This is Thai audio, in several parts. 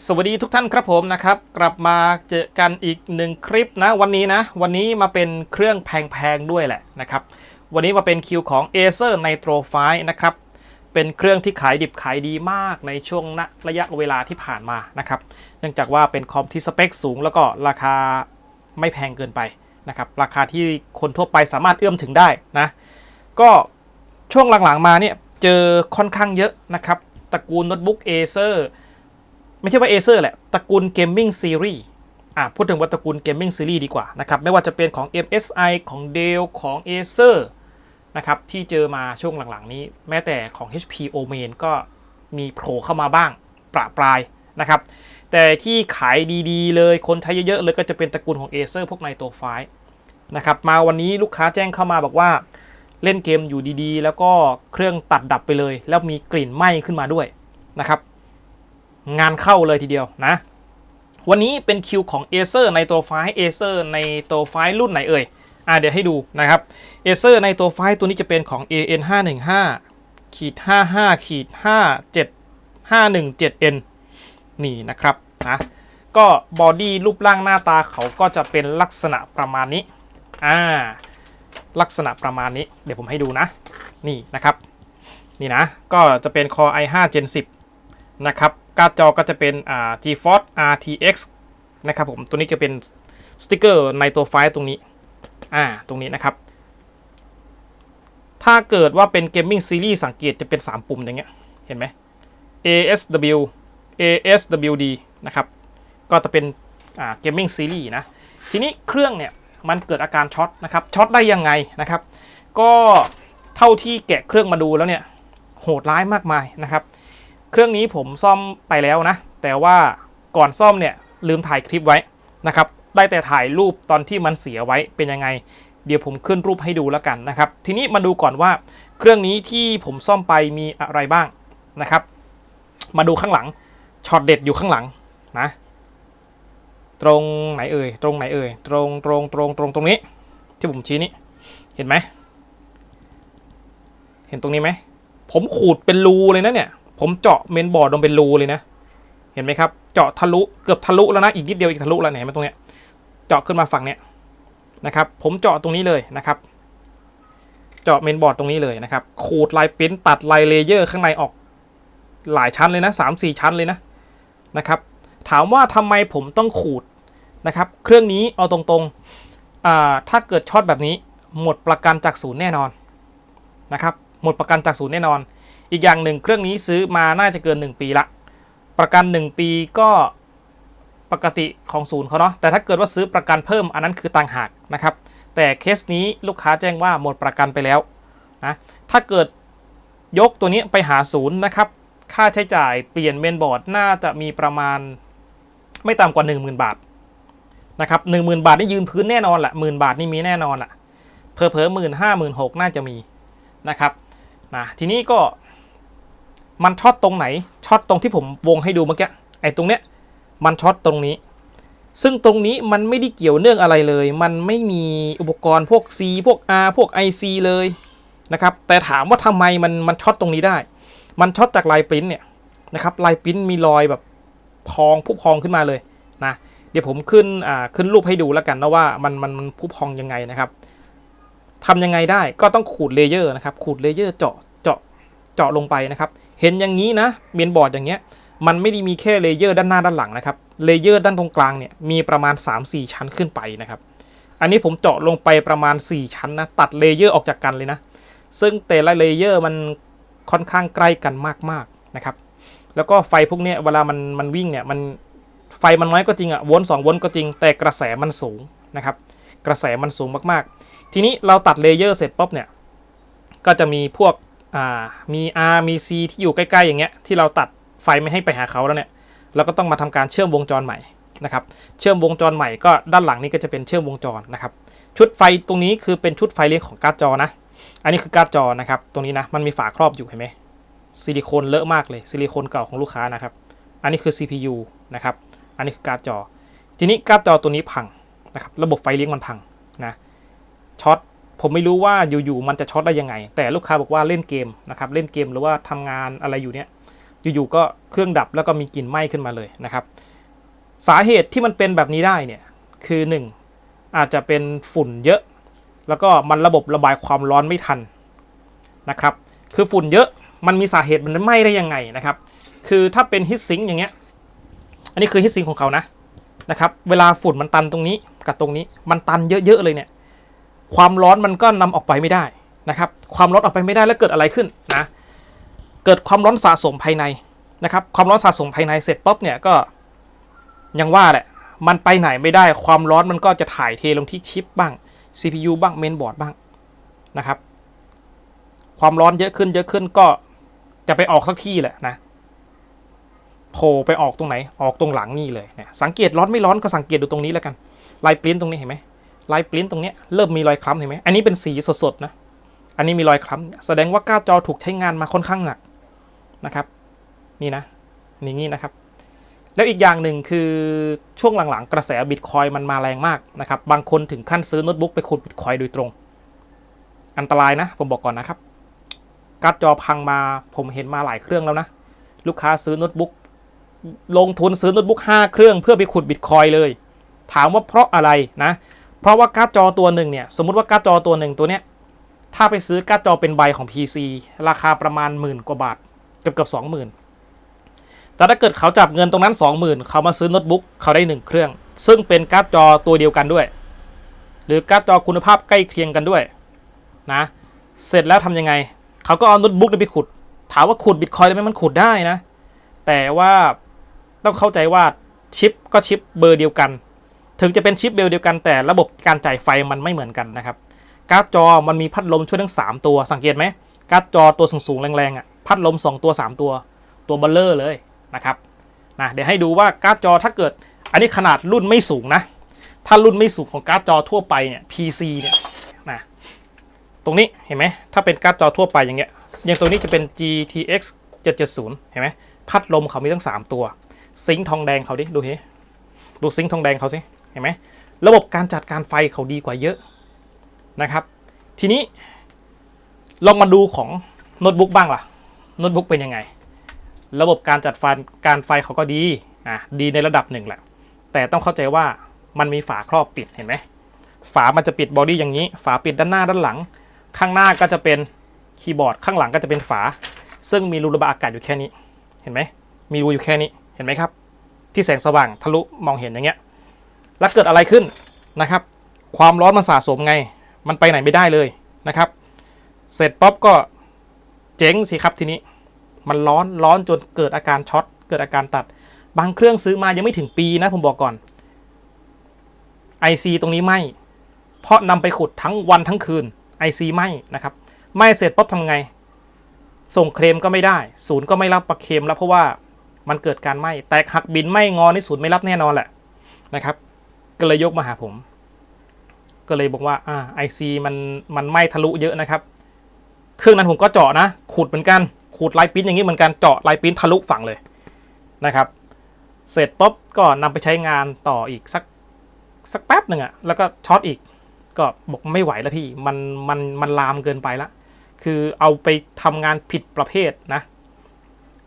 สวัสดีทุกท่านครับผมนะครับ กลับมาเจอกันอีกหนึ่งคลิปนะวันนี้นะ วันนี้มาเป็นเครื่องแพงๆด้วยแหละนะครับ วันนี้มาเป็นคิวของ Acer Nitro 5นะครับ เป็นเครื่องที่ขายดิบขายดีมากในช่วงณระยะเวลาที่ผ่านมานะครับ เนื่องจากว่าเป็นคอมที่สเปคสูง แล้วก็ราคาไม่แพงเกินไปนะครับ ราคาที่คนทั่วไปสามารถเอื้อมถึงได้นะ ก็ช่วงหลังๆมาเนี่ยเจอค่อนข้างเยอะนะครับตระกูลโน้ตบุ๊ก Acer ไม่ใช่ว่า Acer แหละตระกูล Gaming Series อะพูดถึงว่าตระกูล Gaming Series ดีกว่านะครับไม่ว่าจะเป็นของ MSI ของ Dell ของ Acer นะครับที่เจอมาช่วงหลังๆนี้ แม้แต่ของ HP Omen ก็มีโผล่เข้ามาบ้างประปรายนะครับแต่ที่ขายดีๆ เลยคนใช้เยอะๆเลยก็จะเป็นตระกูลของ Acer พวก Nitro 5นะครับมาวันนี้ลูกค้าแจ้งเข้ามาบอกว่าเล่นเกมอยู่ดีๆ แล้วก็เครื่องตัดดับไปเลย แล้วมีกลิ่นไหม้ขึ้นมาด้วยนะครับ งานเข้าเลยทีเดียวนะ วันนี้เป็นคิวของ Acer ในตัวไฟล์ Acer ในตัวไฟล์รุ่นไหนเอ่ยอ่าเดี๋ยวให้ดูนะครับ Acer ในตัวไฟล์ตัวนี้จะเป็นของ AN 5 1 5ขีด55ขีด57 517N นี่นะครับนะก็บอดี้รูปร่างหน้าตาเขาก็จะเป็นลักษณะประมาณนี้อ่าลักษณะประมาณนี้ เดี๋ยวผมให้ดูนะ นี่นะครับ นี่นะ ก็จะเป็น Core i5 Gen 10 นะครับการ์ดจอก็จะเป็นอ่า GeForce RTX นะครับผมตัวนี้จะเป็นสติกเกอร์ในตัวไฟล์ตรงนี้อ่าตรงนี้นะครับ ถ้าเกิดว่าเป็น Gaming Series สังเกตจะเป็น 3 ปุ่มอย่างเงี้ยเห็นไหม ASW ASWD นะครับ ก็จะเป็นอ่า Gaming Series นะ ทีนี้เครื่องเนี่ย มันเกิดอาการช็อตนะครับช็อตได้ยังไงนะครับ ก็เท่าที่แกะเครื่องมาดูแล้วเนี่ย โหดร้ายมากมายนะครับ เครื่องนี้ผมซ่อมไปแล้วนะ แต่ว่าก่อนซ่อมเนี่ยลืมถ่ายคลิปไว้นะครับ ได้แต่ถ่ายรูปตอนที่มันเสียไว้เป็นยังไง เดี๋ยวผมขึ้นรูปให้ดูแล้วกันนะครับ ทีนี้มาดูก่อนว่าเครื่องนี้ที่ผมซ่อมไปมีอะไรบ้างนะครับ มาดูข้างหลัง ช็อตเด็ดอยู่ข้างหลังนะ ตรงไหนเอ่ย ตรงไหนเอ่ย ตรงตรงตรงตรงตรงนี้ ที่ผมชี้นี้ เห็นไหม เห็นตรงนี้ไหม ผมขูดเป็นรูเลยนะเนี่ย ผมเจาะเมนบอร์ดลงเป็นรูเลยนะ เห็นไหมครับ เจาะทะลุเกือบทะลุแล้วนะ อีกนิดเดียวอีกทะลุแล้วเนี่ยเห็นไหมตรงเนี้ย เจาะขึ้นมาฝั่งเนี้ยนะครับ ผมเจาะตรงนี้เลยนะครับ เจาะเมนบอร์ดตรงนี้เลยนะครับ ขูดลายปริ้นตัดลายเลเยอร์ข้างในออกหลายชั้นเลยนะสามสี่ชั้นเลยนะนะครับ ถามว่าทำไมผมต้องขูดนะครับ เครื่องนี้เอาตรงๆอ่าถ้าเกิดช็อตแบบนี้หมดประกันจากศูนย์แน่นอนนะครับ หมดประกันจากศูนย์แน่นอน อีกอย่างหนึ่งเครื่องนี้ซื้อมาน่าจะเกิน 1 ปีละ ประกัน 1 ปีก็ปกติของศูนย์เขาเนาะแต่ถ้าเกิดว่าซื้อประกันเพิ่มอันนั้นคือต่างหากนะครับแต่เคสนี้ลูกค้าแจ้งว่าหมดประกันไปแล้วนะถ้าเกิดยกตัวนี้ไปหาศูนย์นะครับค่าใช้จ่ายเปลี่ยนเมนบอร์ดน่าจะมีประมาณไม่ต่ำกว่า 10,000 บาทนะครับหนึ่งหมื่นบาทนี่ยืนพื้นแน่นอนแหละหมื่นบาทนี่มีแน่นอนแหละเพอเพอหมื่นห้าหมื่นหกน่าจะมีนะครับนะทีนี้ก็ มันช็อตตรงไหนช็อตตรงที่ผมวงให้ดูเมื่อกี้ไอ้ตรงเนี้ยมันช็อตตรงนี้ ซึ่งตรงนี้มันไม่ได้เกี่ยวเนื่องอะไรเลย มันไม่มีอุปกรณ์พวก C พวก R พวก IC เลยนะครับแต่ถามว่าทำไมมันมันช็อตตรงนี้ได้ มันช็อตจากลายปริ้นเนี่ยนะครับลายปริ้นมีรอยแบบพองผู้พองขึ้นมาเลยนะเดี๋ยวผมขึ้นอ่าขึ้นรูปให้ดูแล้วกันนะว่ามันมันมันพุพองยังไงนะครับทำยังไงได้ก็ต้องขูดเลเยอร์นะครับขูดเลเยอร์เจาะเจาะเจาะลงไปนะครับ เห็นอย่างนี้นะเมนบอร์ดอย่างเงี้ยมันไม่ได้มีแค่เลเยอร์ด้านหน้าด้านหลังนะครับเลเยอร์ด้านตรงกลางเนี่ยมีประมาณ 3-4 ชั้นขึ้นไปนะครับอันนี้ผมเจาะลงไปประมาณ 4 ชั้นนะตัดเลเยอร์ออกจากกันเลยนะ ซึ่งแต่ละเลเยอร์มันค่อนข้างใกล้กันมากๆนะครับ แล้วก็ไฟพวกเนี้ยเวลามันมันวิ่งเนี่ยมันไฟมันน้อยก็จริงอะวน2วนก็จริงแต่กระแสมันสูงนะครับ กระแสมันสูงมากๆ ทีนี้เราตัดเลเยอร์เสร็จปุ๊บเนี่ยก็จะมีพวก มี R มี C ที่อยู่ใกล้ๆอย่างเงี้ยที่เราตัดไฟไม่ให้ไปหาเขาแล้วเนี่ยเราก็ต้องมาทำการเชื่อมวงจรใหม่นะครับเชื่อมวงจรใหม่ก็ด้านหลังนี้ก็จะเป็นเชื่อมวงจรนะครับชุดไฟตรงนี้คือเป็นชุดไฟเลี้ยงของการ์ดจอนะ อันนี้คือการ์ดจอนะครับตรงนี้นะมันมีฝาครอบอยู่เห็นไหมซิลิโคนเลอะมากเลยซิลิโคนเก่าของลูกค้านะครับอันนี้คือ CPU นะครับอันนี้คือการ์ดจอ ทีนี้การ์ดจอตัวนี้พังนะครับระบบไฟเลี้ยงมันพังนะช็อต ผมไม่รู้ว่าอยู่ๆมันจะช็อตได้ยังไง แต่ลูกค้าบอกว่าเล่นเกมนะครับเล่นเกมหรือว่าทำงานอะไรอยู่เนี่ยอยู่ๆก็เครื่องดับแล้วก็มีกลิ่นไหม้ขึ้นมาเลยนะครับสาเหตุที่มันเป็นแบบนี้ได้เนี่ยคือ 1 อาจจะเป็นฝุ่นเยอะ แล้วก็มันระบบระบายความร้อนไม่ทันนะครับคือฝุ่นเยอะมันมีสาเหตุมันไหม้ได้ยังไงนะครับคือถ้าเป็นฮิตซิงอย่างเงี้ยอันนี้คือฮิตซิงของเขานะนะครับเวลาฝุ่นมันตันตรงนี้กับตรงนี้มันตันเยอะๆเลยเนี่ย ความร้อนมันก็นำออกไปไม่ได้นะครับ ความร้อนออกไปไม่ได้แล้วเกิดอะไรขึ้นนะเกิดความร้อนสะสมภายในนะครับ ความร้อนสะสมภายในเสร็จปุ๊บเนี่ยก็ยังว่าแหละมันไปไหนไม่ได้ความร้อนมันก็จะถ่ายเทลงที่ชิปบ้าง CPU บ้างเมนบอร์ดบ้างนะครับ ความร้อนเยอะขึ้นเยอะขึ้นก็จะไปออกสักที่แหละนะโผล่ไปออกตรงไหนออกตรงหลังนี่เลยเนี่ยสังเกตร้อนไม่ร้อนก็สังเกตดูตรงนี้แล้วกันลายปริ้นตรงนี้เห็นไหม ลายปริ้นตรงนี้เริ่มมีรอยคล้ำเห็นไหมอันนี้เป็นสีสดๆนะอันนี้มีรอยคล้ำแสดงว่าก้าจอถูกใช้งานมาค่อนข้างหนักนะครับ นี่นะนี่งี้นะครับ แล้วอีกอย่างหนึ่งคือช่วงหลังๆ กระแสบิตคอยมันมาแรงมากนะครับ บางคนถึงขั้นซื้อโน้ตบุ๊กไปขุดบิตคอยโดยตรง อันตรายนะ ผมบอกก่อนนะครับการ์ดจอพังมาผมเห็นมาหลายเครื่องแล้วนะ ลูกค้าซื้อโน้ตบุ๊กลงทุนซื้อโน้ตบุ๊ก5เครื่องเพื่อไปขุดบิตคอยเลย ถามว่าเพราะอะไรนะ เพราะว่าการ์ดจอตัวหนึ่งเนี่ยสมมติว่าการ์ดจอตัวหนึ่งตัวเนี้ยถ้าไปซื้อการ์ดจอเป็นใบของ PC ราคาประมาณหมื่นกว่าบาทเกือบเกือบสองหมื่นแต่ถ้าเกิดเขาจับเงินตรงนั้น 20,000 เขามาซื้อโน้ตบุ๊กเขาได้ 1 เครื่อง ซึ่งเป็นการ์ดจอตัวเดียวกันด้วย หรือการ์ดจอคุณภาพใกล้เคียงกันด้วยนะเสร็จแล้วทำยังไง เขาก็เอาโน้ตบุ๊กไปขุด ถามว่าขุดบิตคอยได้ไหมมันขุดได้นะ แต่ว่าต้องเข้าใจว่าชิปก็ชิปเบอร์เดียวกัน ถึงจะเป็นชิปเบอร์เดียวกันแต่ระบบการจ่ายไฟมันไม่เหมือนกันนะครับการ์ดจอมันมีพัดลมช่วยทั้ง 3 ตัวสังเกตไหมการ์ดจอตัวสูงๆแรงๆอะพัดลม 2 ตัว 3 ตัวตัวเบลเลอร์เลยนะครับนะเดี๋ยวให้ดูว่าการ์ดจอถ้าเกิดอันนี้ขนาดรุ่นไม่สูงนะ ถ้ารุ่นไม่สูงของการ์ดจอทั่วไปเนี่ย PC เนี่ยนะตรงนี้เห็นไหมถ้าเป็นการ์ดจอทั่วไปอย่างเงี้ยอย่างตัวนี้จะเป็น GTX 770 เห็นไหมพัดลมเขามีทั้ง 3 ตัว ซิงค์ทองแดงเขาดิดูเฮดูซิงค์ทองแดงเขาสิ เห็นไหมระบบการจัดการไฟเขาดีกว่าเยอะนะครับ ทีนี้ลองมาดูของโน้ตบุ๊กบ้างล่ะโน้ตบุ๊กเป็นยังไง ระบบการจัดไฟการไฟเขาก็ดีอะดีในระดับหนึ่งแหละ แต่ต้องเข้าใจว่ามันมีฝาครอบปิดเห็นไหมฝามันจะปิดบอดี้อย่างนี้ ฝาปิดด้านหน้าด้านหลัง ข้างหน้าก็จะเป็นคีย์บอร์ดข้างหลังก็จะเป็นฝา ซึ่งมีรูระบายอากาศอยู่แค่นี้ เห็นไหมมีรูอยู่แค่นี้เห็นไหมครับ ที่แสงสว่างทะลุมองเห็นอย่างเงี้ย แล้วเกิดอะไรขึ้นนะครับ ความร้อนมันสะสมไง มันไปไหนไม่ได้เลยนะครับ เสร็จป๊อปก็เจ๊งสิครับทีนี้ มันร้อนร้อนจนเกิดอาการช็อตเกิดอาการตัด บางเครื่องซื้อมายังไม่ถึงปีนะผมบอกก่อน IC ตรงนี้ไหมเพราะนำไปขุดทั้งวันทั้งคืน IC ไหมนะครับไหมเสร็จป๊อปทำไง ส่งเคลมก็ไม่ได้ ศูนย์ก็ไม่รับประเคลมแล้วเพราะว่ามันเกิดการไหมแตกหักบินไหมงอนี่ศูนย์ไม่รับแน่นอนแหละนะครับ ก็เลยยกมาหาผม ก็เลยบอกว่าอ่าไอซีมันมันไหม้ทะลุเยอะนะครับ เครื่องนั้นผมก็เจาะนะขูดเหมือนกันขูดลายปิ้นอย่างนี้เหมือนกันเจาะลายปิ้นทะลุฝั่งเลยนะครับ เสร็จปุ๊บก็นำไปใช้งานต่ออีกสักสักแป๊บหนึ่งอะแล้วก็ช็อตอีก ก็บอกไม่ไหวแล้วพี่มันมันมันลามเกินไปละคือเอาไปทำงานผิดประเภทนะ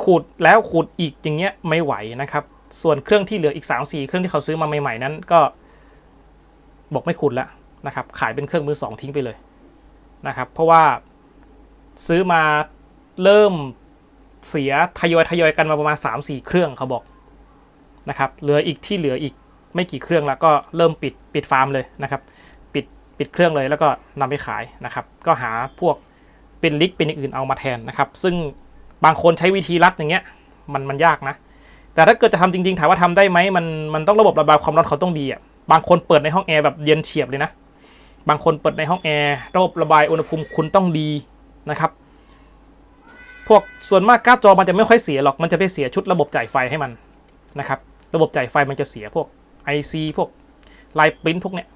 ขูดแล้วขูดอีกอย่างเงี้ยไม่ไหวนะครับ ส่วนเครื่องที่เหลืออีก 3 4 เครื่องที่เขาซื้อมาใหม่ ๆ นั้นก็ บอกไม่ขุดแล้วนะครับขายเป็นเครื่องมือสองทิ้งไปเลยนะครับเพราะว่าซื้อมาเริ่มเสียทยอยทยอยกันมาประมาณ 3-4 เครื่องเขาบอกนะครับเหลืออีกที่เหลืออีกไม่กี่เครื่องแล้วก็เริ่มปิดปิดฟาร์มเลยนะครับปิดปิดเครื่องเลยแล้วก็นำไปขายนะครับก็หาพวกเป็นลิกเป็นอื่นเอามาแทนนะครับซึ่งบางคนใช้วิธีรัดอย่างเงี้ยมันมันยากนะ แต่ถ้าเกิดจะทำจริงๆถามว่าทำได้ไหมมันมันต้องระบบระบายความร้อนเขาต้องดีอะ บางคนเปิดในห้องแอร์แบบเย็นเฉียบเลยนะ บางคนเปิดในห้องแอร์ระบบระบายอุณหภูมิคุณต้องดีนะครับ พวกส่วนมากการ์ดจอมันจะไม่ค่อยเสียหรอก มันจะไปเสียชุดระบบจ่ายไฟให้มันนะครับ ระบบจ่ายไฟมันจะเสียพวก IC พวกลายปริ้นพวกเนี้ย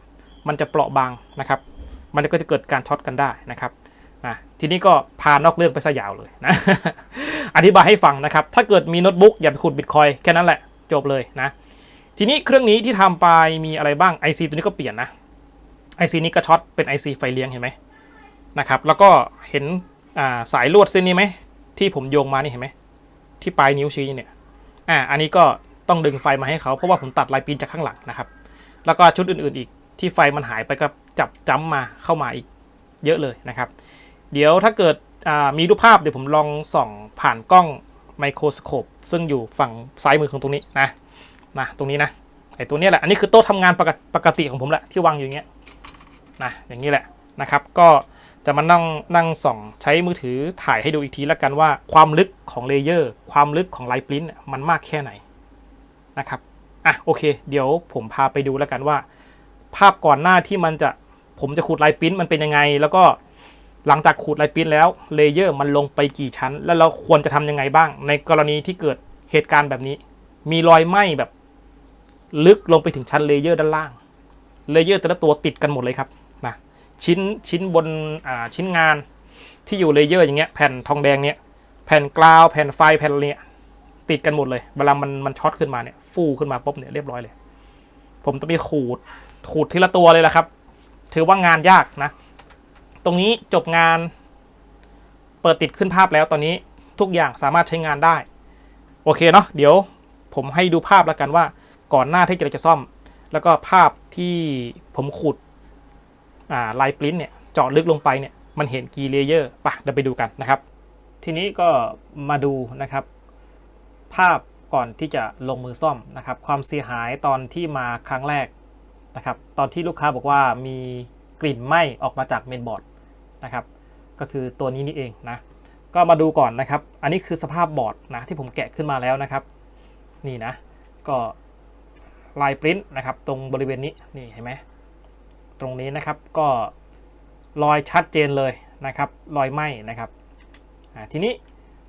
มันจะเปราะบางนะครับ มันก็จะเกิดการช็อตกันได้นะครับนะทีนี้ก็พานอกเรื่องไปซะยาวเลยนะ อธิบายให้ฟังนะครับ ถ้าเกิดมีโน้ตบุ๊กอย่าไปขุดบิตคอยแค่นั้นแหละ จบเลยนะ ทีนี้เครื่องนี้ที่ทำไปมีอะไรบ้าง IC ตัวนี้ก็เปลี่ยนนะ IC นี้ก็ช็อตเป็น IC ไฟเลี้ยงเห็นไหมนะครับแล้วก็เห็นสายลวดเส้นนี้ไหมที่ผมโยงมานี่เห็นไหมที่ปลายนิ้วชี้เนี่ยอ่าอันนี้ก็ต้องดึงไฟมาให้เขาเพราะว่าผมตัดลายปริ้นจากข้างหลังนะครับ แล้วก็ชุดอื่นๆอีกที่ไฟมันหายไปก็จับจ้ำมาเข้ามาอีกเยอะเลยนะครับ เดี๋ยวถ้าเกิดมีรูปภาพเดี๋ยวผมลองส่องผ่านกล้องไมโครสโคปซึ่งอยู่ฝั่งซ้ายมือของตรงนี้นะ นะตรงนี้นะไอตัวนี้แหละ อันนี้คือโต๊ะทำงานปกติปกติของผมแหละที่วางอยู่เงี้ยนะอย่างนี้แหละนะครับ ก็จะมานั่งนั่งส่องใช้มือถือถ่ายให้ดูอีกทีแล้วกันว่า ความลึกของเลเยอร์ ความลึกของลายปริ้นมันมากแค่ไหนนะครับอะโอเค เดี๋ยวผมพาไปดูแล้วกันว่า ภาพก่อนหน้าที่มันจะผมจะขูดลายปริ้นมันเป็นยังไง แล้วก็หลังจากขูดลายปริ้นแล้วเลเยอร์มันลงไปกี่ชั้น แล้วเราควรจะทำยังไงบ้าง ในกรณีที่เกิดเหตุการณ์แบบนี้ มีรอยไหม้แบบ ลึกลงไปถึงชั้นเลเยอร์ด้านล่าง เลเยอร์แต่ละตัวติดกันหมดเลยครับนะชิ้นชิ้นบนชิ้นงานที่อยู่เลเยอร์อย่างเงี้ยแผ่นทองแดงเนี้ยแผ่นกราวแผ่นไฟแผ่นเนี้ยติดกันหมดเลยเวลามันมันช็อตขึ้นมาเนี่ยฟูขึ้นมาปุ๊บเนี่ยเรียบร้อยเลย ผมต้องไปขูดขูดทีละตัวเลยแหละครับ ถือว่างานยากนะ ตรงนี้จบงาน เปิดติดขึ้นภาพแล้วตอนนี้ทุกอย่างสามารถใช้งานได้ โอเคเนาะเดี๋ยวผมให้ดูภาพแล้วกันว่า ก่อนหน้าที่เราจะซ่อม แล้วก็ภาพที่ผมขูดอ่าลายปริ้นเนี่ยเจาะลึกลงไปเนี่ยมันเห็นกี่เลเยอร์ปะเดี๋ยวไปดูกันนะครับ ทีนี้ก็มาดูนะครับ ภาพก่อนที่จะลงมือซ่อมนะครับ ความเสียหายตอนที่มาครั้งแรกนะครับ ตอนที่ลูกค้าบอกว่ามีกลิ่นไหม้ออกมาจากเมนบอร์ดนะครับ ก็คือตัวนี้นี่เองนะ ก็มาดูก่อนนะครับ อันนี้คือสภาพบอร์ดนะที่ผมแกะขึ้นมาแล้วนะครับ นี่นะ ก็ ลายปริ้นนะครับ ตรงบริเวณนี้นี่เห็นไหมตรงนี้นะครับก็รอยชัดเจนเลยนะครับรอยไหม้นะครับทีนี้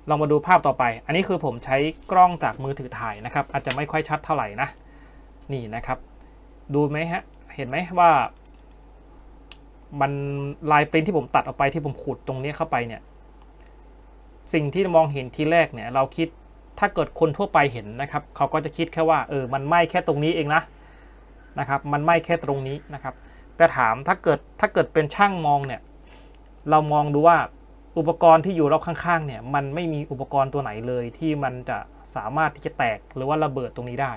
ลองมาดูภาพต่อไป อันนี้คือผมใช้กล้องจากมือถือถ่ายนะครับ อาจจะไม่ค่อยชัดเท่าไหร่นะนี่นะครับ ดูไหมฮะเห็นไหมว่า มันลายปริ้นที่ผมตัดออกไปที่ผมขูดตรงนี้เข้าไปเนี่ยสิ่งที่มองเห็นทีแรกเนี่ยเราคิด ถ้าเกิดคนทั่วไปเห็นนะครับเขาก็จะคิดแค่ว่าเออมันไหม้แค่ตรงนี้เองนะนะครับ มันไหม้แค่ตรงนี้นะครับ แต่ถามถ้าเกิดถ้าเกิดเป็นช่างมองเนี่ยเรามองดูว่าอุปกรณ์ที่อยู่รอบข้างๆเนี่ยมันไม่มีอุปกรณ์ตัวไหนเลยที่มันจะสามารถที่จะแตกหรือว่าระเบิดตรงนี้ได้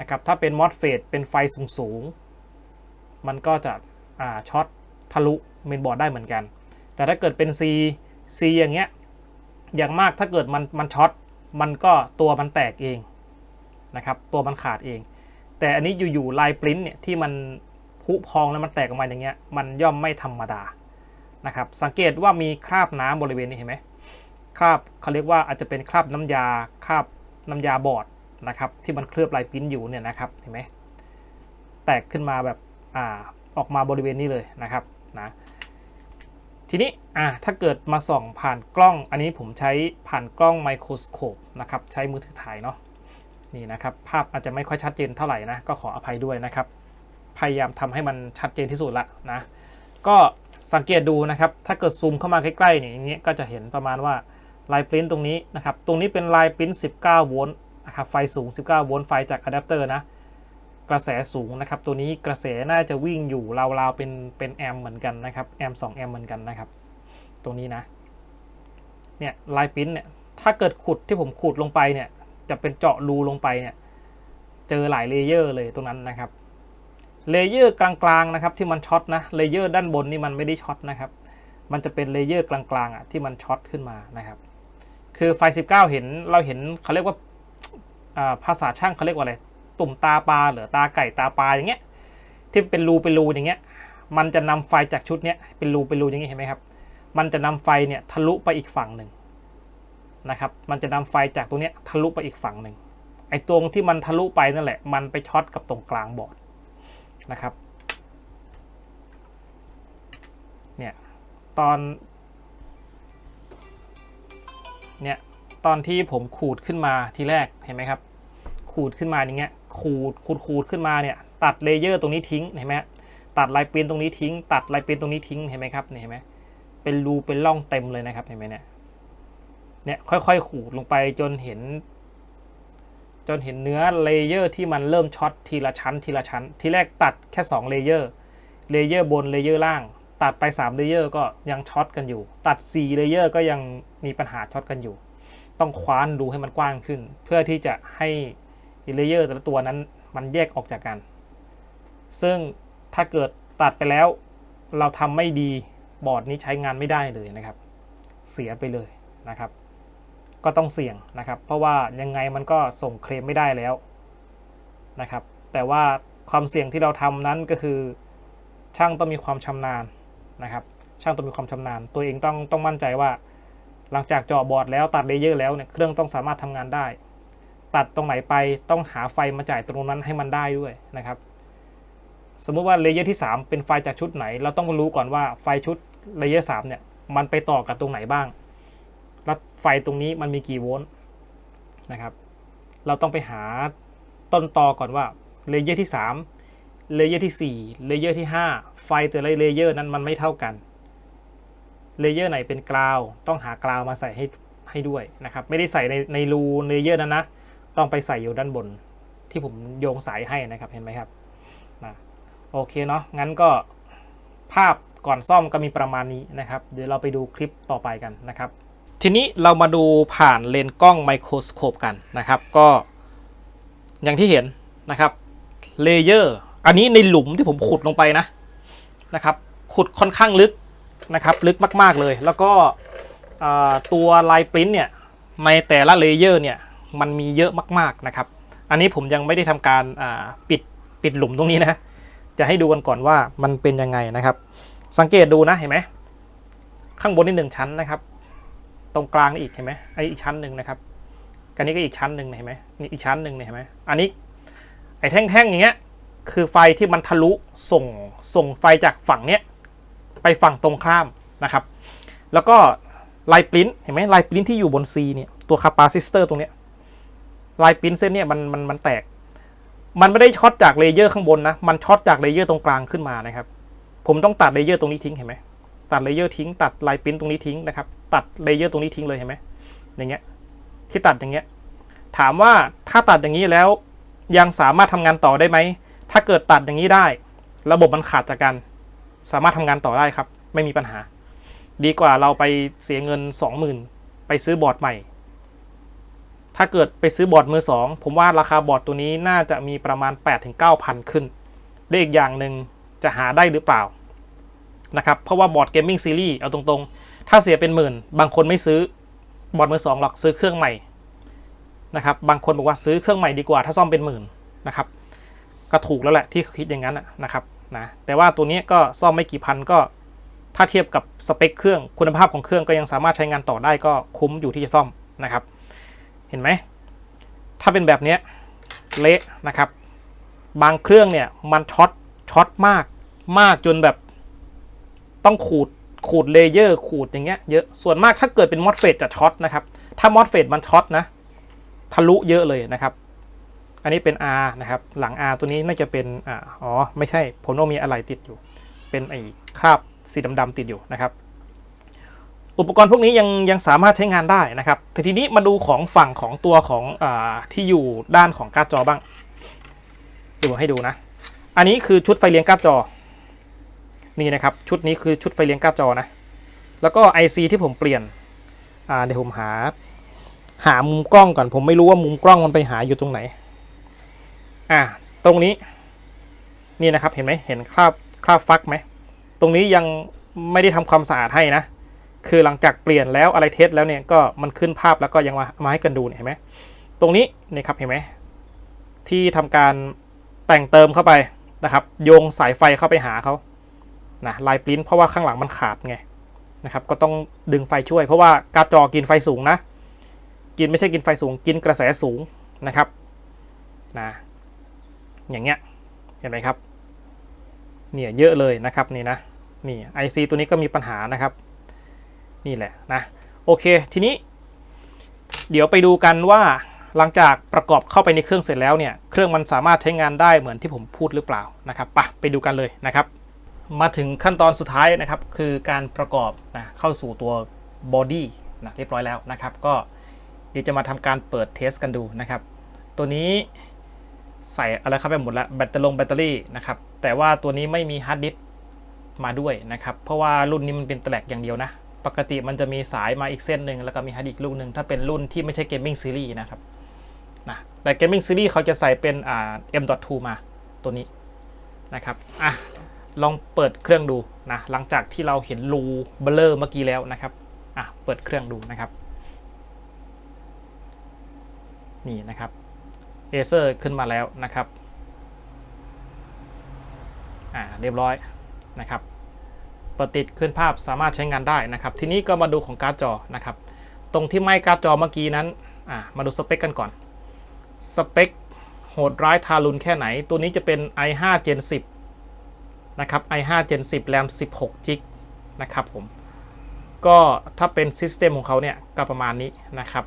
นะครับถ้าเป็นมอสเฟตเป็นไฟสูงๆ มันก็จะช็อตทะลุเมนบอร์ดได้เหมือนกัน แต่ถ้าเกิดเป็น C C อย่างเงี้ยอย่างมากถ้าเกิดมันมันช็อต มันก็ตัวมันแตกเองนะครับ ตัวมันขาดเอง แต่อันนี้อยู่ๆลายปริ้นเนี่ยที่มันพุพองแล้วมันแตกออกมาอย่างเงี้ยมันย่อมไม่ธรรมดานะครับ สังเกตว่ามีคราบน้ำบริเวณนี้เห็นไหมคราบเขาเรียกว่าอาจจะเป็นคราบน้ำยาคราบน้ำยาบอร์ดนะครับที่มันเคลือบลายปริ้นอยู่เนี่ยนะครับเห็นไหมแตกขึ้นมาแบบอ่าออกมาบริเวณนี้เลยนะครับนะ ทีนี้อ่าถ้าเกิดมาส่องผ่านกล้อง อันนี้ผมใช้ผ่านกล้องไมโครสโคปนะครับ ใช้มือถือถ่ายเนาะ นี่นะครับ ภาพอาจจะไม่ค่อยชัดเจนเท่าไหร่นะ ก็ขออภัยด้วยนะครับ พยายามทำให้มันชัดเจนที่สุดละนะ ก็สังเกตดูนะครับ ถ้าเกิดซูมเข้ามาใกล้ๆเนี่ยอย่างเงี้ย ก็จะเห็นประมาณว่าลายปริ้นตรงนี้นะครับ ตรงนี้เป็นลายปริ้น19 โวลต์นะครับ ไฟสูง 19 โวลต์ ไฟจากอะแดปเตอร์นะ กระแสสูงนะครับ ตัวนี้กระแสน่าจะวิ่งอยู่ราวๆเป็นเป็นแอมเหมือนกันนะครับแอม2แอมเหมือนกันนะครับตรงนี้นะ เนี่ยลายปิ้นเนี่ย ถ้าเกิดขุดที่ผมขุดลงไปเนี่ย จะเป็นเจาะรูลงไปเนี่ย เจอหลายเลเยอร์เลยตรงนั้นนะครับ เลเยอร์กลางๆนะครับที่มันช็อตนะ เลเยอร์ด้านบนนี่มันไม่ได้ช็อตนะครับ มันจะเป็นเลเยอร์กลางๆอะที่มันช็อตขึ้นมานะครับ คือไฟ 19 เห็นเราเห็นเขาเรียกว่าภาษาช่างเขาเรียกว่าอะไร ตุ่มตาปลาหรือตาไก่ตาปลาอย่างเงี้ยที่เป็นรูเป็นรูอย่างเงี้ยมันจะนำไฟจากชุดเนี้ยเป็นรูเป็นรูอย่างเงี้ยเห็นไหมครับ มันจะนำไฟเนี่ยทะลุไปอีกฝั่งหนึ่งนะครับ มันจะนำไฟจากตรงเนี้ยทะลุไปอีกฝั่งหนึ่งไอ้ตรงที่มันทะลุไปนั่นแหละ มันไปช็อตกับตรงกลางบอร์ดนะครับเนี่ยตอนเนี่ยตอนที่ผมขูดขึ้นมาทีแรกเห็นไหมครับ ขูดขึ้นมาอย่างเงี้ย ขูดขูดขูดขึ้นมาเนี่ยตัดเลเยอร์ตรงนี้ทิ้งเห็นไหมตัดลายปริ้นตรงนี้ทิ้ง ตัดลายปริ้นตรงนี้ทิ้งเห็นไหมครับเห็นไหมเป็นรูเป็นร่องเต็มเลยนะครับเห็นไหมเนี่ยเนี่ยค่อยๆขูดลงไปจนเห็น จนเห็นเนื้อเลเยอร์ที่มันเริ่มช็อตทีละชั้นทีละชั้น ทีแรกตัดแค่2เลเยอร์เลเยอร์บนเลเยอร์ล่าง ตัดไป3เลเยอร์ก็ยังช็อตกันอยู่ ตัด4เลเยอร์ก็ยังมีปัญหาช็อตกันอยู่ ต้องคว้านรูให้มันกว้างขึ้น เพื่อที่จะให้ เลเยอร์แต่ละตัวนั้นมันแยกออกจากกัน ซึ่งถ้าเกิดตัดไปแล้ว เราทำไม่ดีบอร์ดนี้ใช้งานไม่ได้เลยนะครับ เสียไปเลยนะครับ ก็ต้องเสี่ยงนะครับ เพราะว่ายังไงมันก็ส่งเคลมไม่ได้แล้วนะครับ แต่ว่าความเสี่ยงที่เราทำนั้นก็คือ ช่างต้องมีความชำนาญนะครับ ช่างต้องมีความชำนาญ ตัวเองต้องต้องมั่นใจว่า หลังจากเจาะบอร์ดแล้วตัดเลเยอร์แล้วเนี่ยเครื่องต้องสามารถทำงานได้ ตัดตรงไหนไปต้องหาไฟมาจ่ายตรงนั้นให้มันได้ด้วยนะครับ สมมุติว่าเลเยอร์ที่ 3 เป็นไฟจากชุดไหน เราต้องรู้ก่อนว่าไฟชุดเลเยอร์3เนี่ยมันไปต่อกับตรงไหนบ้าง แล้วไฟตรงนี้มันมีกี่โวลต์นะครับ เราต้องไปหาต้นตอก่อนว่าเลเยอร์ที่ 3 เลเยอร์ที่ 4 เลเยอร์ที่ 5 ไฟแต่ละเลเยอร์นั้นมันไม่เท่ากัน เลเยอร์ไหนเป็นกราว ต้องหากราวมาใส่ให้ให้ด้วยนะครับ ไม่ได้ใส่ในในรูเลเยอร์นั้นนะ ต้องไปใส่อยู่ด้านบนที่ผมโยงสายให้นะครับเห็นไหมครับนะโอเคเนาะงั้นก็ภาพก่อนซ่อมก็มีประมาณนี้นะครับ เดี๋ยวเราไปดูคลิปต่อไปกันนะครับ ทีนี้เรามาดูผ่านเลนส์กล้องไมโครสโคปกันนะครับ ก็อย่างที่เห็นนะครับเลเยอร์อันนี้ในหลุมที่ผมขุดลงไปนะนะครับ ขุดค่อนข้างลึกนะครับ ลึกมาก ๆเลย แล้วก็ตัวลายปริ้นเนี่ยในแต่ละเลเยอร์เนี่ย มันมีเยอะมากๆนะครับ อันนี้ผมยังไม่ได้ทำการปิดปิดหลุมตรงนี้นะ จะให้ดูกันก่อนว่ามันเป็นยังไงนะครับ สังเกตดูนะเห็นไหมข้างบนนี่หนึ่งชั้นนะครับ ตรงกลางนี่อีกเห็นไหมไอนนี้อีกชั้นหนึ่งนะครับกันนี้ก็อีกชั้นหนึ่งเห็นไหมนี่อีกชั้นหนึ่งเห็นไหมอันนี้ไอ้แท่งๆอย่างเงี้ยคือไฟที่มันทะลุส่งส่งไฟจากฝั่งเนี้ยไปฝั่งตรงข้ามนะครับ แล้วก็ลายปริ้นเห็นไหมลายปริ้นที่อยู่บน C เนี่ยตัวคาปาซิสเตอร์ตรงเนี้ย ลายปิ้นเส้นเนี่ยมันมันมันแตก มันไม่ได้ช็อตจากเลเยอร์ข้างบนนะ มันช็อตจากเลเยอร์ตรงกลางขึ้นมานะครับ ผมต้องตัดเลเยอร์ตรงนี้ทิ้งเห็นไหมตัดเลเยอร์ทิ้ง ตัดลายปิ้นตรงนี้ทิ้งนะครับ ตัดเลเยอร์ตรงนี้ทิ้งเลยเห็นไหมอย่างเงี้ย ที่ตัดอย่างเงี้ย ถามว่าถ้าตัดอย่างนี้แล้วยังสามารถทำงานต่อได้ไหม ถ้าเกิดตัดอย่างนี้ได้ ระบบมันขาดจากกัน สามารถทำงานต่อได้ครับ ไม่มีปัญหา ดีกว่าเราไปเสียเงิน 20,000 ไปซื้อบอร์ดใหม่ ถ้าเกิดไปซื้อบอร์ดมือสองผมว่าราคาบอร์ดตัวนี้น่าจะมีประมาณ 8-9,000 ขึ้นและอีกอย่างหนึ่งจะหาได้หรือเปล่านะครับเพราะว่าบอร์ดเกมมิ่งซีรีส์เอาตรงๆ ถ้าเสียเป็นหมื่น บางคนไม่ซื้อบอร์ดมือสองหรอกซื้อเครื่องใหม่นะครับบางคนบอกว่าซื้อเครื่องใหม่ดีกว่าถ้าซ่อมเป็นหมื่นนะครับก็ถูกแล้วแหละที่คิดอย่างนั้นนะครับนะแต่ว่าตัวนี้ก็ซ่อมไม่กี่พันก็ถ้าเทียบกับสเปคเครื่องคุณภาพของเครื่องก็ยังสามารถใช้งานต่อได้ก็คุ้มอยู่ที่จะซ่อมนะครับ เห็นไหม ถ้าเป็นแบบนี้เละนะครับ บางเครื่องเนี่ยมันช็อตช็อตมากมากจนแบบต้องขูดขูดเลเยอร์ขูดอย่างเงี้ยเยอะ ส่วนมากถ้าเกิดเป็นมอสเฟตจะช็อตนะครับ ถ้ามอสเฟตมันช็อตนะ ทะลุเยอะเลยนะครับ อันนี้เป็น R นะครับ หลัง R ตัวนี้น่าจะเป็นอ๋อ ไม่ใช่ผมว่ามีอะไรติดอยู่ เป็นไอ้คราบสีดำๆติดอยู่นะครับ อุปกรณ์พวกนี้ยังยังสามารถใช้งานได้นะครับแต่ทีนี้มาดูของฝั่งของตัวของอที่อยู่ด้านของการ์ดจอบ้างดูให้ดูนะ อันนี้คือชุดไฟเลี้ยงการ์ดจอ นี่นะครับ ชุดนี้คือชุดไฟเลี้ยงการ์ดจอนะ แล้วก็ IC ที่ผมเปลี่ยนเดี๋ยวผมหา หามุมกล้องก่อน ผมไม่รู้ว่ามุมกล้องมันไปหาอยู่ตรงไหน อ่า ตรงนี้ นี่นะครับ เห็นไหมเห็นคราบคราบฟักไหม ตรงนี้ยังไม่ได้ทำความสะอาดให้นะ คือหลังจากเปลี่ยนแล้วอะไรเทสแล้วเนี่ยก็มันขึ้นภาพแล้วก็ยังมามาให้กันดูเนี่ยเห็นไหมตรงนี้นี่ครับเห็นไหมที่ทำการแต่งเติมเข้าไปนะครับโยงสายไฟเข้าไปหาเขานะลายปริ้นเพราะว่าข้างหลังมันขาดไงนะครับก็ต้องดึงไฟช่วย เพราะว่าการจอกินไฟสูงนะ กินไม่ใช่กินไฟสูง กินกระแสสูงนะครับนะอย่างเงี้ยเห็นไหมครับเนี่ยเยอะเลยนะครับนี่นะนี่ IC ตัวนี้ก็มีปัญหานะครับ นี่แหละนะโอเคทีนี้ เดี๋ยวไปดูกันว่าหลังจากประกอบเข้าไปในเครื่องเสร็จแล้วเนี่ยเครื่องมันสามารถใช้งานได้เหมือนที่ผมพูดหรือเปล่านะครับปะไปดูกันเลยนะครับ มาถึงขั้นตอนสุดท้ายนะครับ คือการประกอบนะเข้าสู่ตัวบอดี้นะเรียบร้อยแล้วนะครับ ก็เดี๋ยวจะมาทำการเปิดเทสกันดูนะครับ ตัวนี้ใส่อะไรเข้าไปหมดแล้วแบตเตอรี่แบตเตอรี่นะครับ แต่ว่าตัวนี้ไม่มีฮาร์ดดิสก์มาด้วยนะครับ เพราะว่ารุ่นนี้มันเป็นแตลกอย่างเดียวนะ ปกติมันจะมีสายมาอีกเส้นหนึ่งแล้วก็มีฮาร์ดดิสก์ลูกหนึ่งถ้าเป็นรุ่นที่ไม่ใช่เกมมิ่งซีรีส์นะครับนะแต่เกมมิ่งซีรีส์เขาจะใส่เป็นอ่า M.2 มาตัวนี้นะครับอะลองเปิดเครื่องดูนะหลังจากที่เราเห็นรูเบลเลอร์เมื่อกี้แล้วนะครับอะเปิดเครื่องดูนะครับนี่นะครับเอเซอร์ขึ้นมาแล้วนะครับอ่าเรียบร้อยนะครับ ปิดติดขึ้นภาพสามารถใช้งานได้นะครับ ทีนี้ก็มาดูของการ์ดจอนะครับ ตรงที่ไม่การ์ดจอเมื่อกี้นั้นมาดูสเปคกันก่อน สเปคโหดร้ายทารุณแค่ไหน ตัวนี้จะเป็น i5 Gen 10 นะครับ i5 Gen 10 RAM 16 g b นะครับผม ก็ถ้าเป็นซิสเต็มของเขาเนี่ย ก็ประมาณนี้นะครับ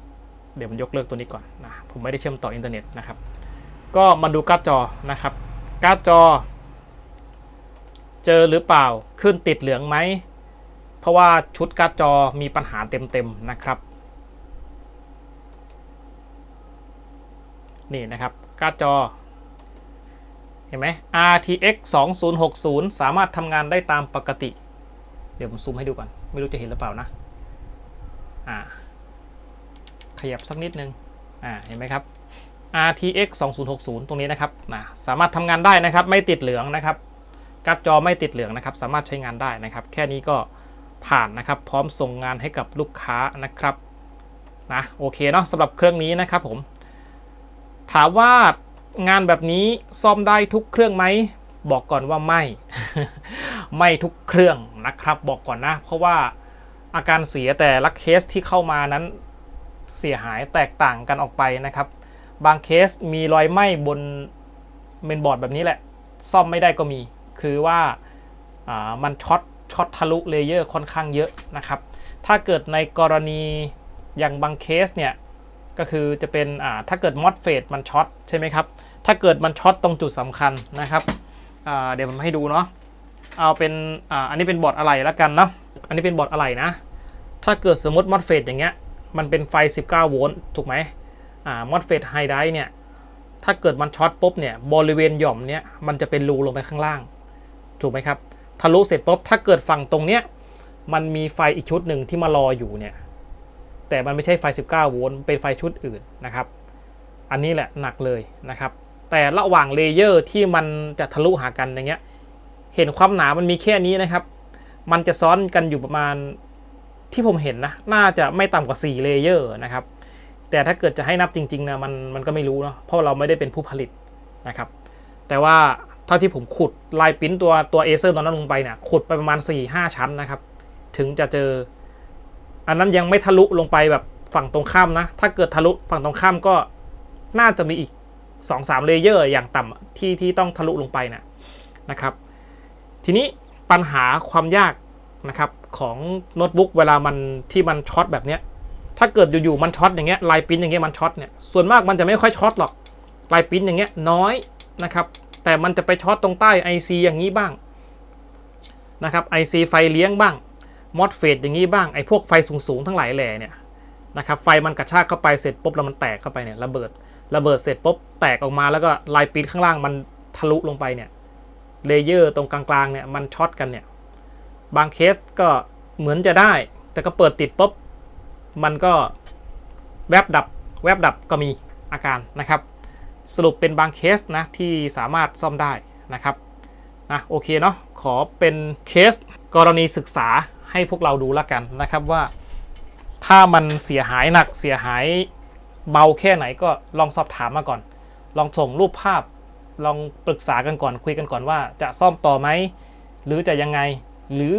เดี๋ยวผมยกเลิกตัวนี้ก่อนนะ ผมไม่ได้เชื่อมต่ออินเทอร์เน็ตนะครับ ก็มาดูการ์ดจอนะครับ การ์ดจอ เจอหรือเปล่าขึ้นติดเหลืองไหม เพราะว่าชุดการ์ดจอมีปัญหาเต็มๆนะครับ นี่นะครับการ์ดจอ เห็นไหม RTX 2060 สามารถทำงานได้ตามปกติ เดี๋ยวผมซูมให้ดูก่อน ไม่รู้จะเห็นหรือเปล่านะ อ่า ขยับสักนิดนึง อ่า เห็นไหมครับ RTX 2060 ตรงนี้นะครับนะสามารถทำงานได้นะครับ ไม่ติดเหลืองนะครับ การ์ดจอไม่ติดเหลืองนะครับ สามารถใช้งานได้นะครับ แค่นี้ก็ผ่านนะครับ พร้อมส่งงานให้กับลูกค้านะครับนะโอเคเนาะสำหรับเครื่องนี้นะครับผมถามว่างานแบบนี้ซ่อมได้ทุกเครื่องไหมบอกก่อนว่าไม่ ไม่ทุกเครื่องนะครับ บอกก่อนนะ เพราะว่าอาการเสียแต่ละเคสที่เข้ามานั้นเสียหายแตกต่างกันออกไปนะครับ บางเคสมีรอยไหม้บนเมนบอร์ดแบบนี้แหละ ซ่อมไม่ได้ก็มี คือว่ามันช็อตช็อตทะลุเลเยอร์ค่อนข้างเยอะนะครับ ถ้าเกิดในกรณีอย่างบางเคสเนี่ย ก็คือจะเป็นถ้าเกิดมอสเฟดมันช็อตใช่ไหมครับ ถ้าเกิดมันช็อตตรงจุดสำคัญนะครับเดี๋ยวผมให้ดูเนาะเอาเป็นออันนี้เป็นบอร์ดอะไรแล้วกันเนาะอันนี้เป็นบอร์ดอะไรนะ ถ้าเกิดสมมติมอสเฟดอย่างเงี้ยมันเป็นไฟ 19 โวลต์ถูกไหมมอสเฟดไฮไดเนี่ยถ้าเกิดมันช็อตปุ๊บเนี่ยบริเวณหย่อมเนี้ยมันจะเป็นรูลงไปข้างล่าง ถูกไหมครับ ทะลุเสร็จปุ๊บถ้าเกิดฝั่งตรงเนี้ยมันมีไฟอีกชุดหนึ่งที่มารออยู่เนี่ย แต่มันไม่ใช่ไฟ 19 โวลต์เป็นไฟชุดอื่นนะครับ อันนี้แหละหนักเลยนะครับ แต่ระหว่างเลเยอร์ที่มันจะทะลุหากันอย่างเงี้ย เห็นความหนามันมีแค่นี้นะครับ มันจะซ้อนกันอยู่ประมาณที่ผมเห็นนะ น่าจะไม่ต่ำกว่า 4 เลเยอร์นะครับ แต่ถ้าเกิดจะให้นับจริงๆนะมันมันก็ไม่รู้เนาะ เพราะเราไม่ได้เป็นผู้ผลิตนะครับ แต่ว่า ท่าที่ผมขุดลายปิ้นตัวตัวเอเซอร์ตอนนั้นลงไปเนี่ยขุดไปประมาณ 4-5 ชั้นนะครับ ถึงจะเจอ อันนั้นยังไม่ทะลุลงไปแบบฝั่งตรงข้ามนะ ถ้าเกิดทะลุฝั่งตรงข้ามก็น่าจะมีอีก 2-3 เลเยอร์อย่างต่ำที่ที่ต้องทะลุลงไปนะนะครับ ทีนี้ปัญหาความยากนะครับของโน้ตบุ๊กเวลามันที่มันช็อตแบบเนี้ยถ้าเกิดอยู่ๆมันช็อตอย่างเงี้ยลายปิ้นอย่างเงี้ยมันช็อตเนี่ยส่วนมากมันจะไม่ค่อยช็อตหรอกลายปิ้นอย่างเงี้ยน้อยนะครับ แต่มันจะไปช็อตตรงใต้ IC อย่างนี้บ้างนะครับ IC ไฟเลี้ยงบ้างมอสเฟดอย่างนี้บ้างไอ้พวกไฟสูงๆทั้งหลายแหล่เนี่ยนะครับไฟมันกระชากเข้าไปเสร็จปุ๊บแล้วมันแตกเข้าไปเนี่ยระเบิดระเบิดเสร็จปุ๊บแตกออกมาแล้วก็ลายปริ้นข้างล่างมันทะลุลงไปเนี่ยเลเยอร์ตรงกลางๆเนี่ยมันช็อตกันเนี่ยบางเคสก็เหมือนจะได้ แต่ก็เปิดติดปุ๊บมันก็แวบดับแวบดับก็มีอาการนะครับ สรุปเป็นบางเคสนะที่สามารถซ่อมได้นะครับนะโอเคเนาะขอเป็นเคสกรณีศึกษาให้พวกเราดูแล้วกันนะครับว่า ถ้ามันเสียหายหนักเสียหายเบาแค่ไหนก็ลองสอบถามมาก่อน ลองส่งรูปภาพ ลองปรึกษากันก่อนคุยกันก่อนว่า จะซ่อมต่อไหมหรือจะยังไง หรือ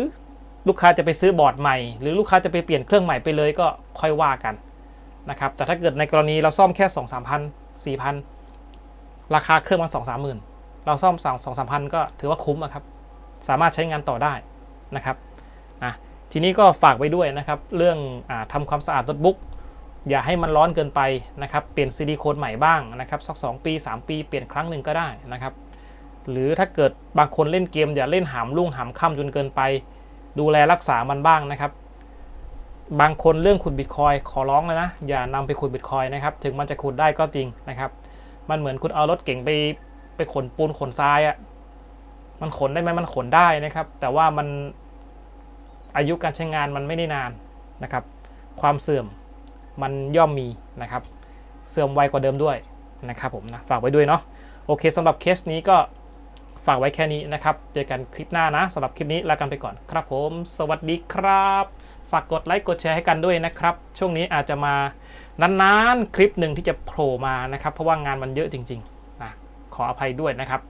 ลูกค้าจะไปซื้อบอร์ดใหม่ หรือลูกค้าจะไปเปลี่ยนเครื่องใหม่ไปเลยก็ค่อยว่ากันนะครับแต่ถ้าเกิดในกรณีเราซ่อมแค่ 2 3พันสี่พัน ราคาเครื่องมัน2 3หมื่นเราซ่อมสองสองสามพันก็ถือว่าคุ้มครับ สามารถใช้งานต่อได้นะครับอะทีนี้ก็ฝากไว้ด้วยนะครับ เรื่องอาทำความสะอาดโน้ตบุ๊กอย่าให้มันร้อนเกินไปนะครับ เปลี่ยนซีดีโคนใหม่บ้างนะครับสัก 2 ปี 3 ปีเปลี่ยนครั้งหนึ่งก็ได้นะครับ หรือถ้าเกิดบางคนเล่นเกม อย่าเล่นหามลุ่งหามค่ำจนเกินไป ดูแลรักษามันบ้างนะครับ บางคนเรื่องขุดบิตคอยขอร้องเลยนะ อย่านำไปขุดบิตคอยนะครับ ถึงมันจะขุดได้ก็จริงนะครับ มันเหมือนคุณเอารถเก่งไปไปขนปูนขนทรายอะ่ะ มันขนได้ไหมมันขนได้นะครับ แต่ว่ามันอายุการใช้งานมันไม่ได้นานนะครับ ความเสื่อมมันย่อมมีนะครับ เสื่อมไวกว่าเดิมด้วยนะครับผมนะฝากไว้ด้วยเนาะโอเคสำหรับเคสนี้ก็ฝากไว้แค่นี้นะครับ เจอกันคลิปหน้านะสำหรับคลิปนี้ลากันไปก่อนครับผม สวัสดีครับ ฝากกดไลค์กดแชร์ให้กันด้วยนะครับ ช่วงนี้อาจจะมา นานๆคลิปหนึ่งที่จะโผล่มานะครับ เพราะว่างานมันเยอะจริงๆนะขออภัยด้วยนะครับ